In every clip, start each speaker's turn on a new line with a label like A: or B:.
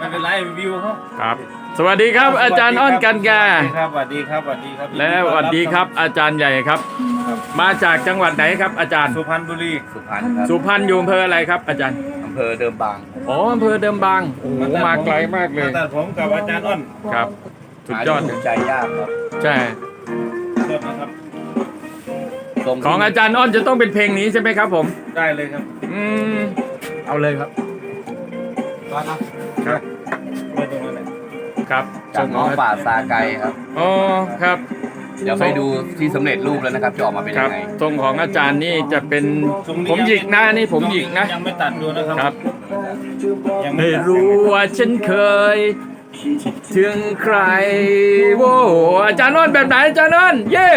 A: ไม่เป็นไรวิวเขา
B: ครับ สวัสดีครับ อาจารย์อ้อนกันกา
A: สวัสดีครับสวัสดีครับสวัสดีครับ
B: และสวัสดีครับ อาจารย์ใหญ่ครับ มาจากจังหวัดไหนครับ อาจารย์
A: สุพรรณบุรี
C: สุพรรณครับ
B: สุพรรณอยู่อำเภออะไรครับ อาจารย์
C: อำเภอเดิมบาง
B: อ๋ออำเภอเดิมบางโอ้โหมาไกลมากเลย
A: มาตัดผมกับอาจารย์อ้อน
B: ครับสุดยอด
C: หา
B: เลย
C: ถูกใจยากครับ
B: ใช่
A: สดนะครับ
C: ทรง
B: ของอาจารย์อ้อนจะต้องเป็นเพลงนี้ใช่ไหมครับ ผม
A: ได้เลยครับ
B: อืมเอาเลยครับครับ
A: ไม่ตรงนั้นเลย
B: ครับ
C: จากน้องป่าซาไกครับ
B: อ๋อครับ
C: เดี๋ยวไปดูที่สำเร็จรูปแล้วนะครับจะออกมาเป็น
B: ครั
C: ยั
B: บ
C: งไง
B: ทรงของอาจารย์นี่จะเป็น
A: ทรง
B: ผมหยิกนะนี่ผมหยิกนะ
A: ยังไม่ตัดดูนะครั
B: ครับ
A: ยังไม่
B: ไม่
A: ตัด
B: รู้ว่าฉันเคยคิดถึงใครโว้อาจารย์นนท์แบบไหนอาจารย์นนท์เย่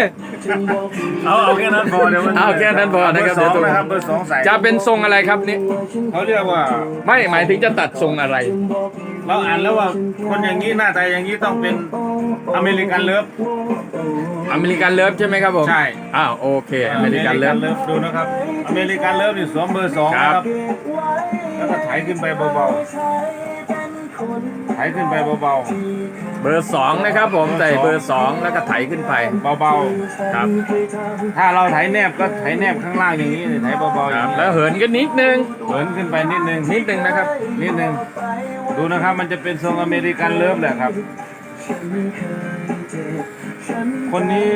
A: เอาเอาแค่นั้นพอเดี๋ยวมัน
B: เอาแค่นั้นพอนะครับ
A: เบอร์สอง
B: เดี๋ยว
A: นะครับเบอร์สองใส่
B: จะเป็นทรงอะไรครับนี่
A: เขาเรียกว่า
B: ไม่หมายถึงจะตัดทรงอะไร
A: เราอ่านแล้วว่าคนอย่างนี้หน้าตาอย่างนี้ต้องเป็นอเมริกันเลิฟ
B: อเมริกันเลิฟใช่ไหมครับผม
A: ใช่
B: อ้าวโอเคอเมริกันเลิฟ
A: ดูนะครับอเมริกันเลิฟนี่สวมเบอร์สอง
B: ครับ
A: นะครับแล้วก็ไถขึ้นไปเบาๆไถขึ้นไปเบา
B: เบอร์สองนะครับผมใส่เบอร์สองแล้วก็ไถขึ้นไป
A: ๆเบา
B: ครับ
A: ๆ ถ้าเราไถแนบก็ไถแนบข้างล่างอย่างนี้นี่ไถเบาๆอ
B: ค
A: ย่า
B: รับ
A: งนี้
B: แล้วเหินกันนิดนึง
A: เหินขึ้นไปนิดนึง
B: นิดนึงนะครับ
A: นิดนึงดูนะครับมันจะเป็นทรงอเมริกันเลิฟแหละครับ คนนี้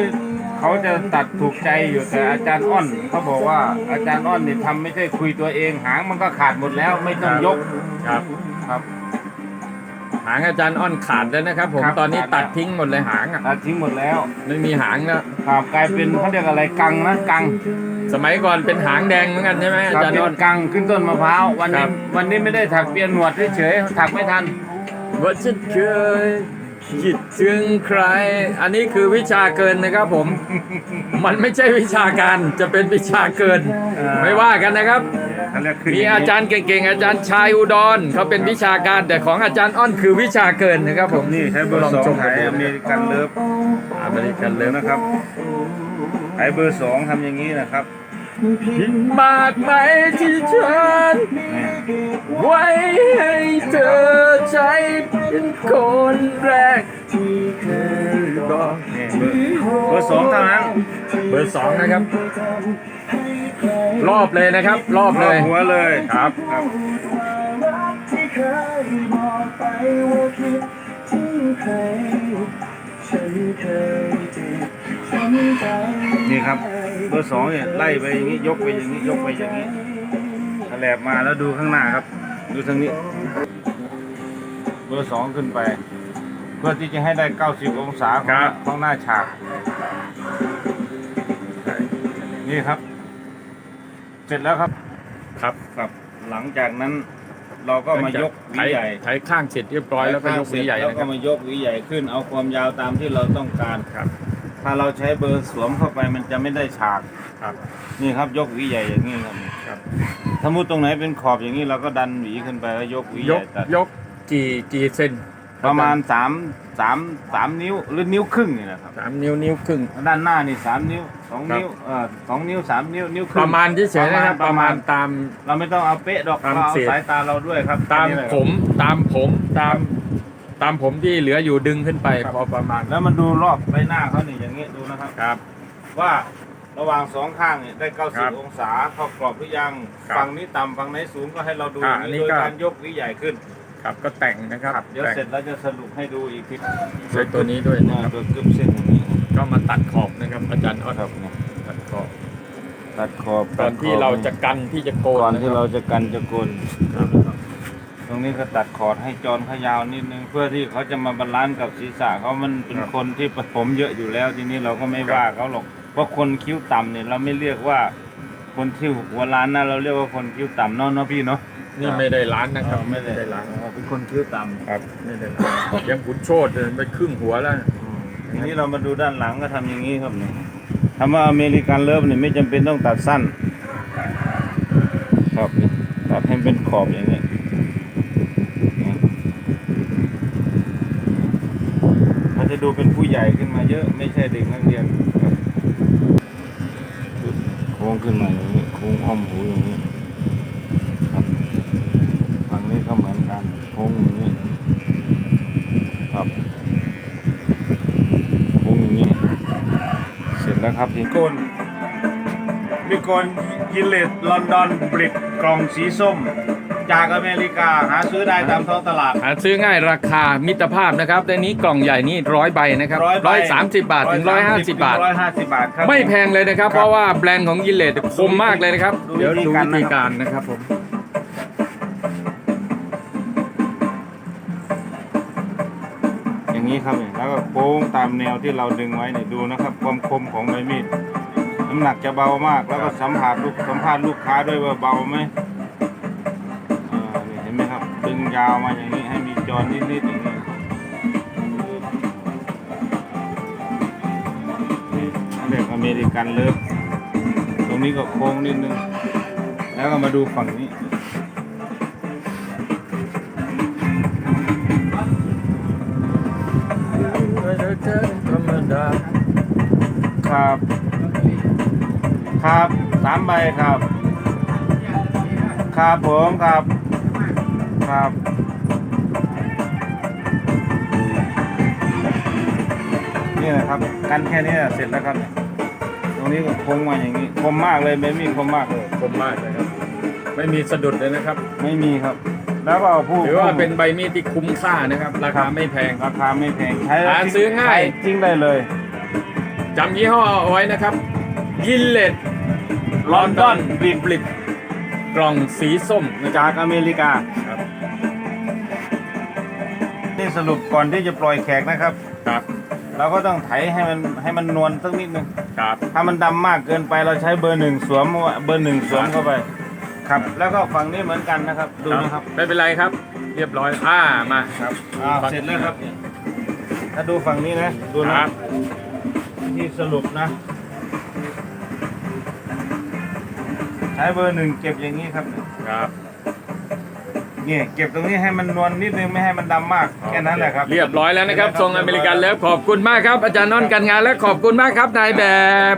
A: เขาจะตัดถูกใจอยู่แต่อาจารย์อ้อนเขาบอกว่าอาจารย์อ้อนนี่ทำไม่ใช่คุยตัวเองหางมันก็ขาดหมดแล้วไม่ต้องยก
B: ครับ
A: ครับ
B: หางอาจารย์อ้อนขาดแล้วนะครับ ผม
A: ครับ
B: ตอนนี้
A: ขาด
B: ตัดทิ้งหมดเลยหางอะ
A: ตัดทิ้งหมดแล้ว
B: ไม่มีหางแล้ว
A: ครับกลายเป็นเขาเรียกอะไรกังนะกัง
B: สมัยก่อนเป็นหางแดงเหมือนกันใช่ไหมอา
A: ครับ
B: จารย์
A: เป็
B: อ้อน
A: นกังขึ้นต้นมะพร้าววัน
B: ครั
A: นี้
B: บ
A: วันนี้ไม่ได้ถักเปลี่ยนหนวดเฉยๆถักไม่ทัน
B: ว่าฉันเคยคิดถึงใคร อันนี้คือวิชาเกินนะครับผม มันไม่ใช่วิชาการจะเป็นวิชาเกิน
A: เออ
B: ไม่ว่ากันนะครับ
A: เขาเรียกขึ้น
B: มีอาจารย์เก่งๆอาจารย์ชายอุดรเขาเป็นวิชาการแต่ของอาจารย์อ้อนคือวิชาเกินนะครับผม
A: นี่ใช้เบอร์
B: ลอง
A: สอง
B: ชม
A: ถ่าย
B: กัน
A: อ
B: ดู
A: เม
B: นะ
A: ริกันเลิฟ
B: อเมริกันเล
A: เดี๋
B: ย
A: ยว
B: นะ
A: นะครับถ่ายเบอร์สองทำอย่างนี้นะครับ
B: ผิดมากไหมที่ฉัน
A: นี่
B: ไว้ให้เธอใช้เป็นคนแรกที่เคยบอก
A: นี่เบอร์เบอร์สองเท่านั้น
B: เบอร์สองนะครับ รอบเลยนะครับ รอบเลย
A: หัวเลย
B: ครับ
A: ครับนี่ครับ เบอร์สองเนี่ยไล่ไปอย่างนี้ยกไปอย่างนี้ยกไปอย่างนี้แถลบมาแล้วดูข้างหน้าครับ ดูทางนี้ เบอร์สองขึ้นไป เพื่อที่จะให้ได้ 90 องศาของหน้าของหน้าฉาก นี่ครับ เสร็จแล้วครับ
B: ครับ
A: ครับ หลังจากนั้นเราก็มายกหวี
B: ไถ
A: ใหญ่
B: ไถข้างเสร็จเรียบร้อยแล้วก็ยกหวีใหญ่
A: แล้ว
B: นะค
A: ก็
B: รับ
A: มายกหวีใหญ่ขึ้นเอาความยาวตามที่เราต้องการ
B: ครับ
A: ถ้าเราใช้เบอร์สวมเข้าไปมันจะไม่ได้ฉาก
B: ครับ
A: นี่ครับยกหวีใหญ่อย่างนี้ครับ
B: ครับ
A: ถ้ามุดตรงไหนเป็นขอบอย่างนี้เราก็ดันหวีขึ้นไปแล้วยกหวีให
B: ย
A: ญ่
B: ก
A: ตัด
B: ยกกี่กี่เซน
A: ประมาณสามสามสามนิ้วหรือนิ้วครึ่งนี่นะครับ
B: สามนิ้วนิ้วครึ่ง
A: ด้านหน้านี่สามนิ้วสอง
B: ครับ
A: นิ้วเอ่อสองนิ้วสามนิ้วนิ้วค
B: ป
A: รึ่ง
B: ระมาณเฉยๆนะครับประมาณตาม
A: เราไม่ต้องเอาเป๊ะดอก
B: ตาม
A: เราเอา
B: เศษ
A: สายตาเราด้วยครับ
B: ตาม
A: แค่นี้แหละครับ
B: ผมตามผมตาม ตามผมที่เหลืออยู่ดึงขึ้นไปพอประมาณ
A: แล้วมันดูรอบใบหน้าเขานี่อย่างนี้ดูนะครับ
B: ครับ
A: ว่าระหว่างสองข้างเนี่ยได้
B: ครับ
A: 90 องศาเข้ากรอบหรือยัง
B: ครับ
A: ฝั่งนี้ต่ำฝั่งไหนสูงก็ให้เราดู
B: อ่า
A: อย่าง
B: อันนี้
A: นี้โดย
B: ก็
A: การยกหวิใหญ่ขึ้น
B: ครับก็แต่งนะครับ
A: เดี๋ยว
B: แต่ง
A: เสร็จแล้วจะสรุปให้ดูอีกที
B: ใช้ตัวนี้ด้วยนะครับ
A: ตัวกึบเส้นอย่างนี้
B: ก็มาตัดขอบนะครับ อาจารย์อ้อน
A: ครับเนี่ย
B: ตัดขอบ
A: ตัดขอบ
B: ตอนที่เราจะกันที่จะโกน
A: ก่อน
B: นะ
A: ที่
B: ค
A: เรา
B: รับ
A: จะกันจะโกน
B: ครับ
A: ตรงนี้ก็ตัดคอร์ดให้จอนเขายาวนิดนึงเพื่อที่เขาจะมาบาลานซ์กับศีรษะเขามันเป็นคนที่ผมเยอะอยู่แล้วทีนี้เราก็ไม่ว่าเขาหรอกเพราะคนคิ้วต่ำเนี่ยเราไม่เรียกว่า คนที่หัวล้านนะเราเรียกว่าคนคิ้วต่ำเนาะเนาะพี่เนาะ
B: นี่ไม่ได้ล้านนะครับ
A: ไม่ได้
B: ล้าน
A: เป็นคนคิ้วต่ำ
B: ครับไม่ได้ล้านยังขุนโชดไปครึ่งหัวแล้ว
A: ทีนี้เรามาดูด้านหลังก็ทำอย่างนี้ครับเนี่ยคำว่าอเมริกันเลิฟเนี่ยไม่จำเป็นต้องตัดสั้น ครับเนี่ยตัดให้เป็นขอบอย่างนี้เนี่ยมันจะดูเป็นผู้ใหญ่ขึ้นมาเยอะไม่ใช่เด็กนักเรียนครับโค้งขึ้นมาอย่างนี้โค้งอ้อมหูอย่างนี้ ค้งอย่างนี้ครับโค้งอย่างนี้ เสร็จแล้วครับพี่โกนบิโกนกิเลสลอนดอนบริกกล่องสีส้ม จากอเมริกาหาซื้อได้ตามท้องตลาด
B: หาซื้อง่ายราคามิตรภาพนะครับแต่นี้กล่องใหญ่นี่ร้อยใบนะครับร้อยสามสิบบาทถึงร้อยห้าสิบบาทไม่แพงเลยนะครับ
A: รบ
B: เพราะว่าแบรนด์ของยิเลตคมมากเลยนะครับเดี๋ยวดูวิธีการนะครับผม
A: อย่างนี้ครับเนี่ยแล้วก็โค้งตามแนวที่เราดึงไว้เนี่ยดูนะครับ ความคมของใบมีดน้ำหนักจะเบามาก แล้วก็สัมผัสลูกสัมผัสลูกค้าด้วยว่าเบาไหมอ่านี่เห็นไหมครับดึงยาวมาอย่างนี้ให้มีจรนิดๆอย่างนี้นี่เรียกอเมริกันเลิฟตรงนี้ก็โค้งนิดนึงแล้วก็มาดูฝั่งนี้ ครับ ครับสามใบครับ ครับผมครับ ครับนี่นะครับกันแค่นี้เสร็จแล้วครับ ตรงนี้ก็โค้งมาอย่างนี้คมมากเลยไม่มีคมมากเลย
B: คมมากเลยครับ ไม่มีสะดุดเลยนะครับ
A: ไม่มีครับ แล้วก็ผู้
B: ถือว่าเป็นใบมีดที่คุ้มค่านะครับ ราคาไม่แพง
A: ราคาไม่แพงใช้แล้ว
B: หาซื้อง่าย
A: ใช้ทิ้งได้เลย
B: จำยี่ห้อเอาไว้นะครับยินเลต
A: ลอนดอนบิบลิต
B: กล่องสีส้มนะค
A: จากอเมริกา
B: รับ
A: นี่สรุปก่อนที่จะปล่อยแขกนะครับ
B: ครับ
A: เราก็ต้องไถให้มันให้มันนวลสักนิดนึง
B: ครับ
A: ถ้ามันดำมากเกินไปเราใช้เบอร์หนึ่งสวมเบอร์หนึ่งสวมเข้าไป ครับ แล้วก็ฝั่งนี้เหมือนกันนะครับ ดูนะครับ
B: ไม่เป็นไรครับ เรียบร้อยอ่ามา
A: ครับอ่าเสร็จแล้วครับเนี่ยถ้าดูฝั่งนี้นะ ดู
B: ค
A: นะ
B: รับ
A: ที่สรุปนะ ใช้เบอร์หนึ่งเก็บอย่างนี้ครับ
B: ครับ
A: นี่เก็บตรงนี้ให้มันนวลนิดนึงไม่ให้มันดำมากแค่นั้นแหละครับ
B: เรียบร้อยแล้วนะครับทรงอเมริกันเลิฟขอบคุณมากครับ อาจารย์นนท์การงานและขอบคุณมากครับนายแบบ